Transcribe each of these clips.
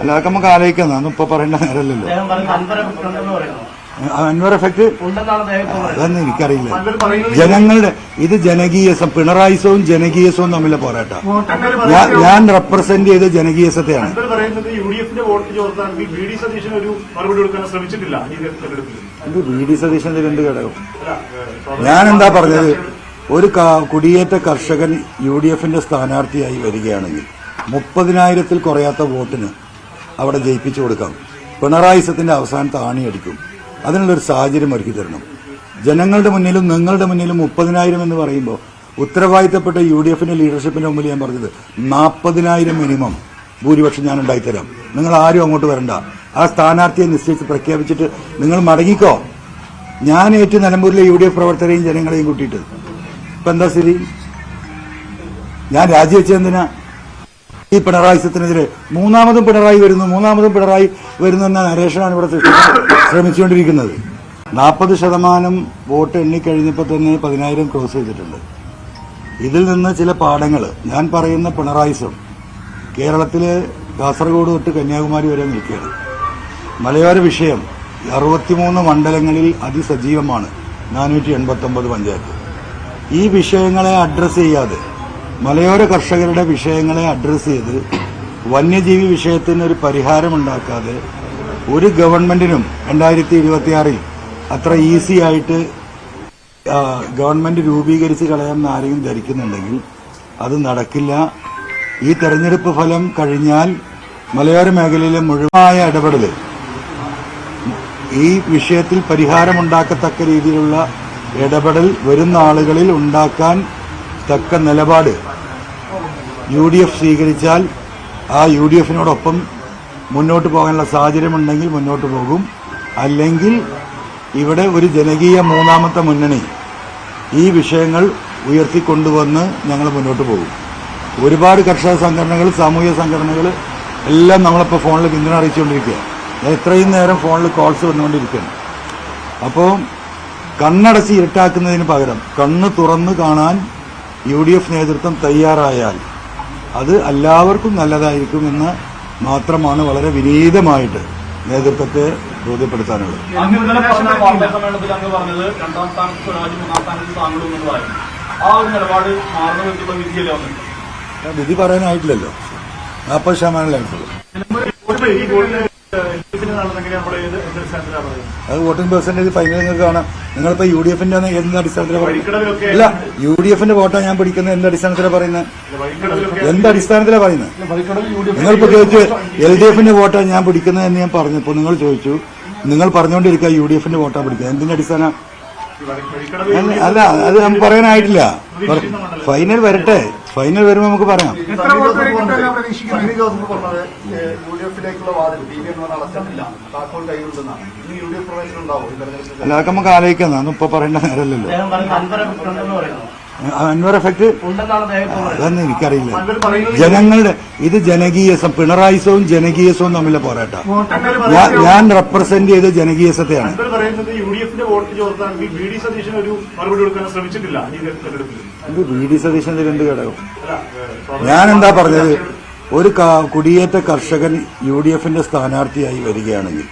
അല്ല അതൊക്കെ നമുക്ക് ആലോചിക്കാം. അതൊന്നും ഇപ്പൊ പറയേണ്ട നേരമല്ലല്ലോ അൻവർ എഫക്ട് അതൊന്നും എനിക്കറിയില്ല. ജനങ്ങളുടെ ഇത് ജനകീയസം പിണറായിസവും ജനകീയസവും തമ്മിലെ പോരാട്ടം. ഞാൻ റെപ്രസെന്റ് ചെയ്ത ജനകീയസത്തെയാണ്. എന്ത് യു ഡി വി സതീശന്റെ രണ്ട് ഘടകം? ഞാൻ എന്താ പറഞ്ഞത്? ഒരു കുടിയേറ്റ കർഷകൻ യു ഡി എഫിന്റെ സ്ഥാനാർത്ഥിയായി വരികയാണെങ്കിൽ മുപ്പതിനായിരത്തിൽ കുറയാത്ത വോട്ടിന് അവിടെ ജയിപ്പിച്ചു കൊടുക്കാം. പിണറായിസത്തിന്റെ അവസാനത്ത് ആണിയടിക്കും. അതിനുള്ളൊരു സാഹചര്യം ഒരുക്കി തരണം. ജനങ്ങളുടെ മുന്നിലും നിങ്ങളുടെ മുന്നിലും മുപ്പതിനായിരം എന്ന് പറയുമ്പോൾ ഉത്തരവാദിത്തപ്പെട്ട യു ഡി എഫിന്റെ ലീഡർഷിപ്പിന്റെ മുമ്പിൽ ഞാൻ പറഞ്ഞത് നാൽപ്പതിനായിരം മിനിമം ഭൂരിപക്ഷം ഞാൻ ഉണ്ടായിത്തരാം. നിങ്ങൾ ആരും അങ്ങോട്ട് വരണ്ട. ആ സ്ഥാനാർത്ഥിയെ നിശ്ചയിച്ച് പ്രഖ്യാപിച്ചിട്ട് നിങ്ങൾ മടങ്ങിക്കോ. ഞാൻ ഏറ്റു നിലമ്പൂരിലെ യു ഡി എഫ് പ്രവർത്തകരെയും ജനങ്ങളെയും കൂട്ടിയിട്ട്. ഇപ്പൊ എന്താ സ്ഥിതി? ഞാൻ രാജിവെച്ചെന്തിനാ ഈ പിണറായി സത്തിനെതിരെ മൂന്നാമതും പിണറായി വരുന്നു മൂന്നാമതും പിണറായി വരുന്നു എന്ന നരേഷനാണ് ഇവിടെ ശ്രമിച്ചുകൊണ്ടിരിക്കുന്നത്. നാൽപ്പത് ശതമാനം വോട്ട് എണ്ണിക്കഴിഞ്ഞപ്പോൾ തന്നെ പതിനായിരം ക്രോസ് ചെയ്തിട്ടുണ്ട്. ഇതിൽ നിന്ന് ചില പാഠങ്ങൾ ഞാൻ പറയുന്ന പിണറായിസം കേരളത്തിലെ കാസർഗോഡ് തൊട്ട് കന്യാകുമാരി വരെ നിൽക്കുകയാണ്. മലയോര വിഷയം അറുപത്തിമൂന്ന് മണ്ഡലങ്ങളിൽ അതിസജീവമാണ് നാനൂറ്റി എൺപത്തൊമ്പത് പഞ്ചായത്ത്. ഈ വിഷയങ്ങളെ അഡ്രസ്സ് ചെയ്യാതെ മലയോര കർഷകരുടെ വിഷയങ്ങളെ അഡ്രസ്സ് ചെയ്ത് വന്യജീവി വിഷയത്തിന് ഒരു പരിഹാരമുണ്ടാക്കാതെ ഒരു ഗവൺമെന്റിനും രണ്ടായിരത്തി ഇരുപത്തിയാറിൽ അത്ര ഈസി ആയിട്ട് ഗവൺമെന്റ് രൂപീകരിച്ച് കളയാമെന്ന് ആരെയും ധരിക്കുന്നുണ്ടെങ്കിൽ അത് നടക്കില്ല. ഈ തെരഞ്ഞെടുപ്പ് ഫലം കഴിഞ്ഞാൽ മലയോര മേഖലയിലെ മുഴുവനായ ഇടപെടൽ ഈ വിഷയത്തിൽ പരിഹാരമുണ്ടാക്കത്തക്ക രീതിയിലുള്ള ഇടപെടൽ വരുന്ന ആളുകളിൽ ഉണ്ടാക്കാൻ തക്ക നിലപാട് യു ഡി എഫ് സ്വീകരിച്ചാൽ ആ യു ഡി എഫിനോടൊപ്പം മുന്നോട്ട് പോകാനുള്ള സാഹചര്യമുണ്ടെങ്കിൽ മുന്നോട്ട് പോകും. അല്ലെങ്കിൽ ഇവിടെ ഒരു ജനകീയ മൂന്നാമത്തെ മുന്നണി ഈ വിഷയങ്ങൾ ഉയർത്തിക്കൊണ്ടുവന്ന് ഞങ്ങൾ മുന്നോട്ട് പോകും. ഒരുപാട് കർഷക സംഘടനകൾ സാമൂഹിക സംഘടനകൾ എല്ലാം നമ്മളിപ്പോൾ ഫോണിൽ പിന്തുണ അറിയിച്ചുകൊണ്ടിരിക്കുക എത്രയും നേരം ഫോണിൽ കോൾസ് വന്നുകൊണ്ടിരിക്കുകയാണ്. അപ്പോൾ കണ്ണടച്ച് ഇരുട്ടാക്കുന്നതിന് പകരം കണ്ണ് തുറന്ന് കാണാൻ യു ഡി എഫ് നേതൃത്വം തയ്യാറായാൽ അത് എല്ലാവർക്കും നല്ലതായിരിക്കും എന്ന് മാത്രമാണ് വളരെ വിനീതമായിട്ട് നേതൃത്വത്തെ ബോധ്യപ്പെടുത്താനുള്ളത്. വിധി പറയാനായിട്ടില്ലല്ലോ. നാൽപ്പത് ശതമാനം വോട്ട് അത് വോട്ടിംഗ് പെർസെന്റേജ് ഫൈനൽ നിങ്ങൾക്ക് കാണാം. നിങ്ങളിപ്പോ യു ഡി എഫിന്റെ എന്ത് അടിസ്ഥാനത്തിലാണ് പറയുന്നത്? ഇല്ല യു ഡി എഫിന്റെ വോട്ടാണ് ഞാൻ പിടിക്കുന്നത് എന്ത് അടിസ്ഥാനത്തിലാണ് പറയുന്നത്? എന്ത് അടിസ്ഥാനത്തിലാണ് പറയുന്നത്? നിങ്ങളിപ്പോ ചോദിച്ചു എൽ ഡി എഫിന്റെ വോട്ടാണ് ഞാൻ പിടിക്കുന്നത് എന്ന് ഞാൻ പറഞ്ഞപ്പോ നിങ്ങൾ ചോദിച്ചു. നിങ്ങൾ പറഞ്ഞുകൊണ്ടിരിക്കുക യു ഡി എഫിന്റെ വോട്ടാണ് പിടിക്കുന്നത് എന്തിന്റെ അടിസ്ഥാനം? അല്ല, അല്ല അത് നമുക്ക് പറയാനായിട്ടില്ല. ഫൈനൽ വരട്ടെ. ഫൈനൽ വരുമ്പോ നമുക്ക് പറയാം. അല്ല അതൊക്കെ നമുക്ക് ആലോചിക്കാം. അതൊന്നും ഇപ്പൊ പറയേണ്ട നേരമല്ലല്ലോ. അൻവർ എഫക്ട് അതൊന്നും എനിക്കറിയില്ല. ജനങ്ങളുടെ ഇത് ജനകീയസം പിണറായിസവും ജനകീയസവും തമ്മിലെ പോരാട്ട. ഞാൻ റെപ്രസെന്റ് ചെയ്ത ജനകീയസത്തെയാണ്. ഇത് വി ഡി സതീശന്റെ രണ്ട് ഘടകം? ഞാൻ എന്താ പറഞ്ഞത്? ഒരു കുടിയേറ്റ കർഷകൻ യു ഡി എഫിന്റെ സ്ഥാനാർത്ഥിയായി വരികയാണെങ്കിൽ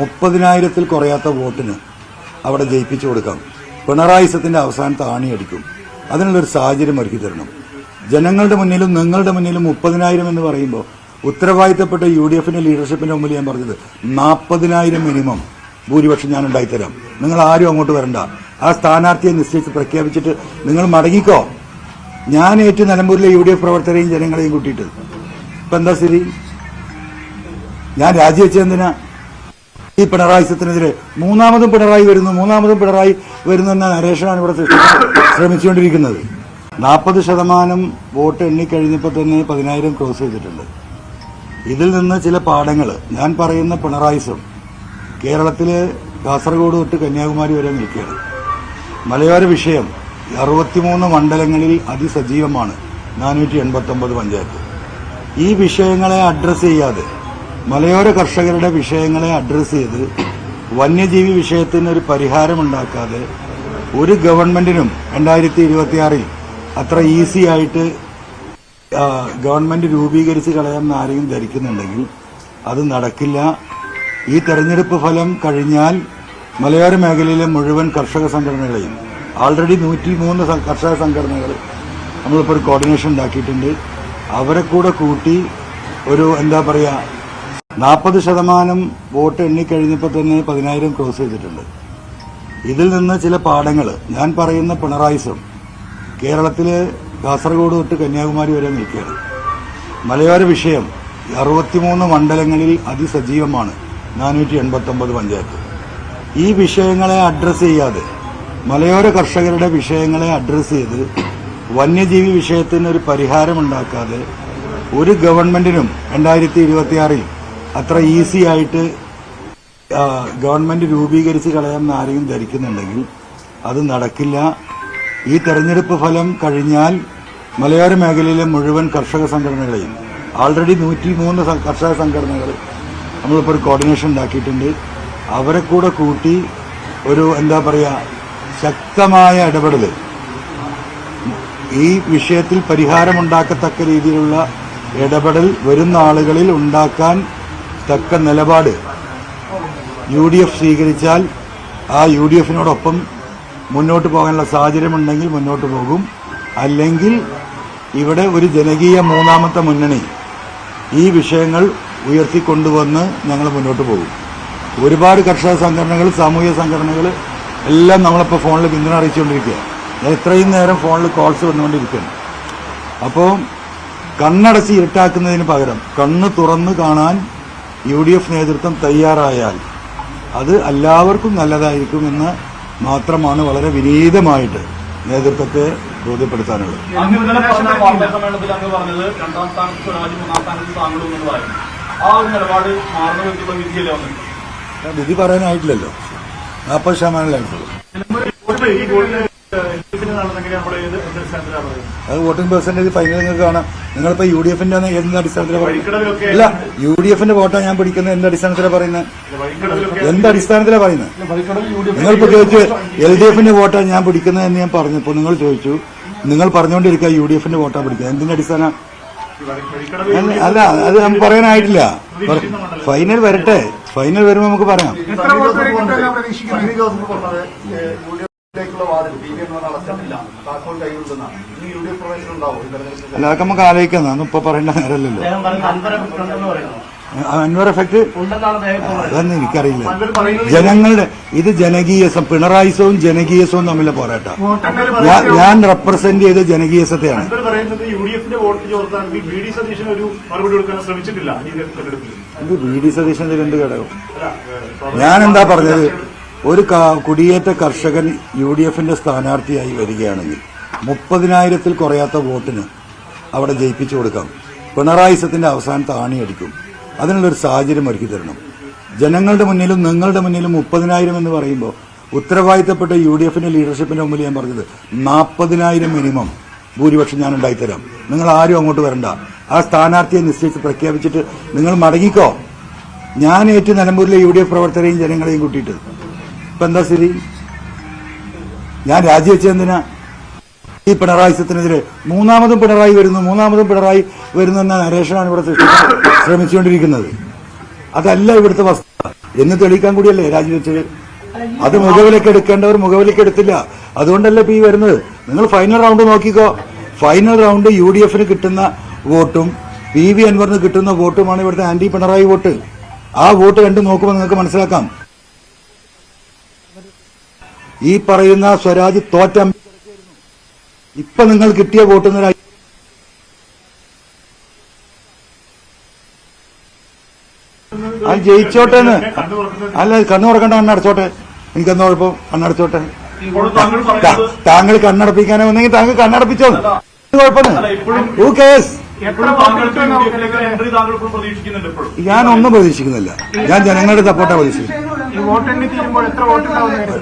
മുപ്പതിനായിരത്തിൽ കുറയാത്ത വോട്ടിന് അവിടെ ജയിപ്പിച്ചു കൊടുക്കാം. പിണറായിസത്തിന്റെ അവസാനത്ത് ആണിയടിക്കും. അതിനുള്ളൊരു സാഹചര്യം ഒരുക്കി തരണം. ജനങ്ങളുടെ മുന്നിലും നിങ്ങളുടെ മുന്നിലും മുപ്പതിനായിരം എന്ന് പറയുമ്പോൾ ഉത്തരവാദിത്തപ്പെട്ട യു ഡി എഫിന്റെ ലീഡർഷിപ്പിന്റെ മുമ്പിൽ ഞാൻ പറഞ്ഞത് നാൽപ്പതിനായിരം മിനിമം ഭൂരിപക്ഷം ഞാൻ ഉണ്ടായിത്തരാം. നിങ്ങൾ ആരും അങ്ങോട്ട് വരണ്ട. ആ സ്ഥാനാർത്ഥിയെ നിശ്ചയിച്ച് പ്രഖ്യാപിച്ചിട്ട് നിങ്ങൾ മടങ്ങിക്കോ. ഞാൻ ഏറ്റു നിലമ്പൂരിലെ യു ഡി എഫ് പ്രവർത്തകരെയും ജനങ്ങളെയും കൂട്ടിയിട്ട്. ഇപ്പൊ എന്താ സ്ഥിതി? ഞാൻ രാജിവെച്ചെന്തിനാ ഈ പിണറായി സത്തിനെതിരെ മൂന്നാമതും പിണറായി വരുന്നു മൂന്നാമതും പിണറായി വരുന്നു എന്ന നരേഷനാണ് ഇവിടെ ശ്രമിച്ചുകൊണ്ടിരിക്കുന്നത്. നാൽപ്പത് ശതമാനം വോട്ട് എണ്ണിക്കഴിഞ്ഞപ്പോൾ തന്നെ പതിനായിരം ക്രോസ് ചെയ്തിട്ടുണ്ട്. ഇതിൽ നിന്ന് ചില പാഠങ്ങൾ ഞാൻ പറയുന്ന പിണറായിസം കേരളത്തിലെ കാസർഗോഡ് തൊട്ട് കന്യാകുമാരി വരെ നിൽക്കുകയാണ്. മലയോര വിഷയം അറുപത്തിമൂന്ന് മണ്ഡലങ്ങളിൽ അതിസജീവമാണ് നാനൂറ്റി എൺപത്തൊമ്പത് പഞ്ചായത്ത്. ഈ വിഷയങ്ങളെ അഡ്രസ്സ് ചെയ്യാതെ മലയോര കർഷകരുടെ വിഷയങ്ങളെ അഡ്രസ്സ് ചെയ്ത് വന്യജീവി വിഷയത്തിന് ഒരു പരിഹാരമുണ്ടാക്കാതെ ഒരു ഗവൺമെന്റിനും രണ്ടായിരത്തി ഇരുപത്തിയാറിൽ അത്ര ഈസി ആയിട്ട് ഗവൺമെന്റ് രൂപീകരിച്ച് കളയാമെന്ന് ആരെയും ധരിക്കുന്നുണ്ടെങ്കിൽ അത് നടക്കില്ല. ഈ തെരഞ്ഞെടുപ്പ് ഫലം കഴിഞ്ഞാൽ മലയോര മേഖലയിലെ മുഴുവൻ കർഷക സംഘടനകളെയും ആൾറെഡി നൂറ്റി മൂന്ന് കർഷക സംഘടനകൾ നമ്മളിപ്പോൾ ഒരു കോർഡിനേഷൻ ഉണ്ടാക്കിയിട്ടുണ്ട്. അവരെ കൂടെ കൂട്ടി ഒരു എന്താ പറയുക നാൽപ്പത് ശതമാനം വോട്ട് എണ്ണിക്കഴിഞ്ഞപ്പോൾ തന്നെ പതിനായിരം ക്രോസ് ചെയ്തിട്ടുണ്ട്. ഇതിൽ നിന്ന് ചില പാഠങ്ങൾ ഞാൻ പറയുന്ന പിണറായിസം കേരളത്തിലെ കാസർഗോഡ് തൊട്ട് കന്യാകുമാരി വരെ നിൽക്കുകയാണ്. മലയോര വിഷയം അറുപത്തിമൂന്ന് മണ്ഡലങ്ങളിൽ അതിസജീവമാണ് നാനൂറ്റി എൺപത്തൊമ്പത് പഞ്ചായത്ത്. ഈ വിഷയങ്ങളെ അഡ്രസ്സ് ചെയ്യാതെ മലയോര കർഷകരുടെ വിഷയങ്ങളെ അഡ്രസ്സ് ചെയ്ത് വന്യജീവി വിഷയത്തിന് ഒരു പരിഹാരമുണ്ടാക്കാതെ ഒരു ഗവൺമെന്റിനും രണ്ടായിരത്തി ഇരുപത്തിയാറിൽ അത്ര ഈസി ആയിട്ട് ഗവൺമെന്റ് രൂപീകരിച്ച് കളയാമെന്ന് ആരെയും ധരിക്കുന്നുണ്ടെങ്കിൽ അത് നടക്കില്ല. ഈ തെരഞ്ഞെടുപ്പ് ഫലം കഴിഞ്ഞാൽ മലയോര മേഖലയിലെ മുഴുവൻ കർഷക സംഘടനകളെയും ആൾറെഡി നൂറ്റി മൂന്ന് കർഷക സംഘടനകൾ നമ്മളിപ്പോൾ ഒരു കോർഡിനേഷൻ ഉണ്ടാക്കിയിട്ടുണ്ട്. അവരെ കൂടെ കൂട്ടി ഒരു എന്താ പറയുക ശക്തമായ ഇടപെടൽ. ഈ വിഷയത്തിൽ പരിഹാരമുണ്ടാക്കത്തക്ക രീതിയിലുള്ള ഇടപെടൽ വരുന്ന ആളുകളിൽ ഉണ്ടാക്കാൻ തക്ക നിലപാട് യു ഡി എഫ് സ്വീകരിച്ചാൽ ആ യു ഡി എഫിനോടൊപ്പം മുന്നോട്ട് പോകാനുള്ള സാഹചര്യമുണ്ടെങ്കിൽ മുന്നോട്ട് പോകും. അല്ലെങ്കിൽ ഇവിടെ ഒരു ജനകീയ മൂന്നാമത്തെ മുന്നണി ഈ വിഷയങ്ങൾ ഉയർത്തിക്കൊണ്ടുവന്ന് ഞങ്ങൾ മുന്നോട്ട് പോകും. ഒരുപാട് കർഷക സംഘടനകൾ സാമൂഹിക സംഘടനകൾ എല്ലാം നമ്മളിപ്പോൾ ഫോണിൽ പിന്തുണ അറിയിച്ചുകൊണ്ടിരിക്കുകയാണ്. ഞാൻ ഇത്രയും നേരം ഫോണിൽ കോൾസ് വന്നുകൊണ്ടിരിക്കുകയാണ്. അപ്പോൾ കണ്ണടച്ച് ഇരുട്ടാക്കുന്നതിന് പകരം കണ്ണ് തുറന്ന് കാണാൻ യു ഡി എഫ് നേതൃത്വം തയ്യാറായാൽ അത് എല്ലാവർക്കും നല്ലതായിരിക്കുമെന്ന് മാത്രമാണ് വളരെ വിനീതമായിട്ട് നേതൃത്വത്തെ ബോധ്യപ്പെടുത്താനുള്ളത്. വിധി പറയാനായിട്ടില്ലല്ലോ. നാൽപ്പത് ശതമാനമായിട്ടുള്ളൂ അത് വോട്ടിംഗ് പെർസെന്റേജ് ഫൈനൽ നിങ്ങൾക്ക് കാണാം. നിങ്ങളിപ്പോ യു ഡി എഫിന്റെ എന്ത് അടിസ്ഥാനത്തിലാണ് പറയുന്നത്? ഇല്ല യു ഡി എഫിന്റെ വോട്ടാണ് ഞാൻ പിടിക്കുന്നത്. എന്ത് അടിസ്ഥാനത്തിലാണ് പറയുന്നത്? എന്ത് അടിസ്ഥാനത്തിലാണ് പറയുന്നത്? നിങ്ങളിപ്പോ ചോദിച്ചു എൽ ഡി എഫിന്റെ വോട്ടാണ് ഞാൻ പിടിക്കുന്നത് എന്ന് ഞാൻ പറഞ്ഞപ്പോൾ നിങ്ങൾ ചോദിച്ചു. നിങ്ങൾ പറഞ്ഞുകൊണ്ടിരിക്കുക യു ഡി എഫിന്റെ വോട്ടാണ് പിടിക്കുക എന്തിന്റെ അടിസ്ഥാനം? അല്ല, അല്ല അത് നമുക്ക് പറയാനായിട്ടില്ല. ഫൈനൽ വരട്ടെ. ഫൈനൽ വരുമ്പോൾ നമുക്ക് പറയാം. എത്ര വോട്ട് സണ്ണി ജോസഫ് പറഞ്ഞത് ഏഹ്, യു ഡി എഫിലേക്കുള്ള വാതിൽ ബി ജെ പി അടച്ചിട്ടില്ല താക്കോൽ കൈകൊണ്ടെന്നാണ് ഇനി യു ഡി എഫ് പ്രവേശനം ഉണ്ടാവും. ഈ തെരഞ്ഞെടുപ്പിൽ അല്ല അതൊക്കെ നമുക്ക് ആലോചിക്കാം അതൊന്നും ഇപ്പൊ പറയേണ്ട പറയുന്നു. അൻവർ എഫക്ട് അതൊന്നും എനിക്കറിയില്ല. ജനങ്ങളുടെ ഇത് ജനകീയസം പിണറായിസവും ജനകീയസവും തമ്മിലെ പോരാട്ടം. ഞാൻ ഞാൻ റെപ്രസെന്റ് ചെയ്ത ജനകീയസത്തെയാണ്. ഇത് വി ഡി സതീശന്റെ രണ്ട് ഘടകം? ഞാൻ എന്താ പറഞ്ഞത്? ഒരു കുടിയേറ്റ കർഷകൻ യു ഡി എഫിന്റെ സ്ഥാനാർത്ഥിയായി വരികയാണെങ്കിൽ മുപ്പതിനായിരത്തിൽ കുറയാത്ത വോട്ടിന് അവിടെ ജയിപ്പിച്ചു കൊടുക്കാം. പിണറായിസത്തിന്റെ അവസാനം ആണിയടിക്കും. അതിനുള്ളൊരു സാഹചര്യം ഒരുക്കി തരണം. ജനങ്ങളുടെ മുന്നിലും നിങ്ങളുടെ മുന്നിലും മുപ്പതിനായിരം എന്ന് പറയുമ്പോൾ ഉത്തരവാദിത്തപ്പെട്ട യു ഡി എഫിന്റെ ലീഡർഷിപ്പിന്റെ മുമ്പിൽ ഞാൻ പറഞ്ഞത് നാൽപ്പതിനായിരം മിനിമം ഭൂരിപക്ഷം ഞാൻ ഉണ്ടായിത്തരാം. നിങ്ങൾ ആരും അങ്ങോട്ട് വരണ്ട. ആ സ്ഥാനാർത്ഥിയെ നിശ്ചയിച്ച് പ്രഖ്യാപിച്ചിട്ട് നിങ്ങൾ മടങ്ങിക്കോ. ഞാൻ ഏറ്റു നിലമ്പൂരിലെ യു ഡി എഫ് പ്രവർത്തകരെയും ജനങ്ങളെയും കൂട്ടിയിട്ട് ഇപ്പൊ എന്താ സ്ഥിതി ഞാൻ രാജിവെച്ചെന്തിനാ ഈ പിണറായിസത്തിനെതിരെ മൂന്നാമതും പിണറായി വരുന്നു മൂന്നാമതും പിണറായി വരുന്നു എന്ന നരേഷനാണ് ഇവിടെ ശ്രമിച്ചുകൊണ്ടിരിക്കുന്നത്. അതല്ല ഇവിടുത്തെ വസ്തുത എന്ന് തെളിയിക്കാൻ കൂടിയല്ലേ രാജിവെച്ചത്? അത് മുഖവിലേക്ക് എടുക്കേണ്ടവർ മുഖവിലേക്ക് എടുത്തില്ല. അതുകൊണ്ടല്ലേ ഇപ്പൊ ഈ വരുന്നത്? നിങ്ങൾ ഫൈനൽ റൗണ്ട് നോക്കിക്കോ. ഫൈനൽ റൗണ്ട് യു ഡി എഫിന് കിട്ടുന്ന വോട്ടും പി വി അൻവറിന് കിട്ടുന്ന വോട്ടുമാണ് ഇവിടുത്തെ ആന്റി പിണറായി വോട്ട്. ആ വോട്ട് രണ്ടും നോക്കുമ്പോൾ നിങ്ങൾക്ക് മനസ്സിലാക്കാം. ഈ പറയുന്ന സ്വരാജ് തോറ്റ. ഇപ്പൊ നിങ്ങൾ കിട്ടിയ വോട്ട് എന്ന് അത് ജയിച്ചോട്ടെ അല്ല കണ്ണു തുറക്കണ്ട കണ്ണടച്ചോട്ടെ എനിക്ക് എന്താ കുഴപ്പം? കണ്ണടച്ചോട്ടെ താങ്കൾ കണ്ണടപ്പിക്കാനോ ഒന്നെങ്കിൽ താങ്കൾ കണ്ണടപ്പിച്ചോ കുഴപ്പമില്ല കേസ് ഇപ്പോൾ ഞാൻ ഒന്നും പ്രതീക്ഷിക്കുന്നില്ല. ഞാൻ ജനങ്ങളുടെ സപ്പോർട്ടാണ് പ്രതീക്ഷിക്കുന്നത്. ഈ വോട്ടെണ്ണി തീരുമ്പോൾ എത്ര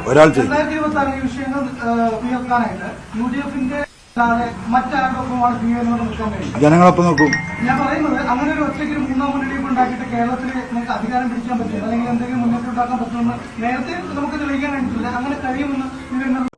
ഒരാൾ ചെയ്യും. രണ്ടായിരത്തി ഇരുപത്തി ആറ് ഈ വിഷയങ്ങൾ ഏഹ്, ഉയർത്താനായിട്ട് യു ഡി എഫിന്റെ അല്ലാതെ മറ്റാരുടെ ഒപ്പമാണ് പി നിൽക്കാൻ കഴിയും? ജനങ്ങളൊപ്പം നോക്കും. ഞാൻ പറയുന്നത് അങ്ങനെ ഒരു ഒറ്റയ്ക്ക് ഒരു മൂന്നാം മുന്നണി ഉണ്ടാക്കിയിട്ട് കേരളത്തിൽ നിങ്ങൾക്ക് അധികാരം പിടിക്കാൻ പറ്റും അല്ലെങ്കിൽ എന്തെങ്കിലും മുന്നോട്ട് ഉണ്ടാക്കാൻ പറ്റുമെന്ന് നേരത്തെ നമുക്ക് തെളിയിക്കാൻ കഴിഞ്ഞിട്ടില്ല അങ്ങനെ കഴിയുമെന്ന്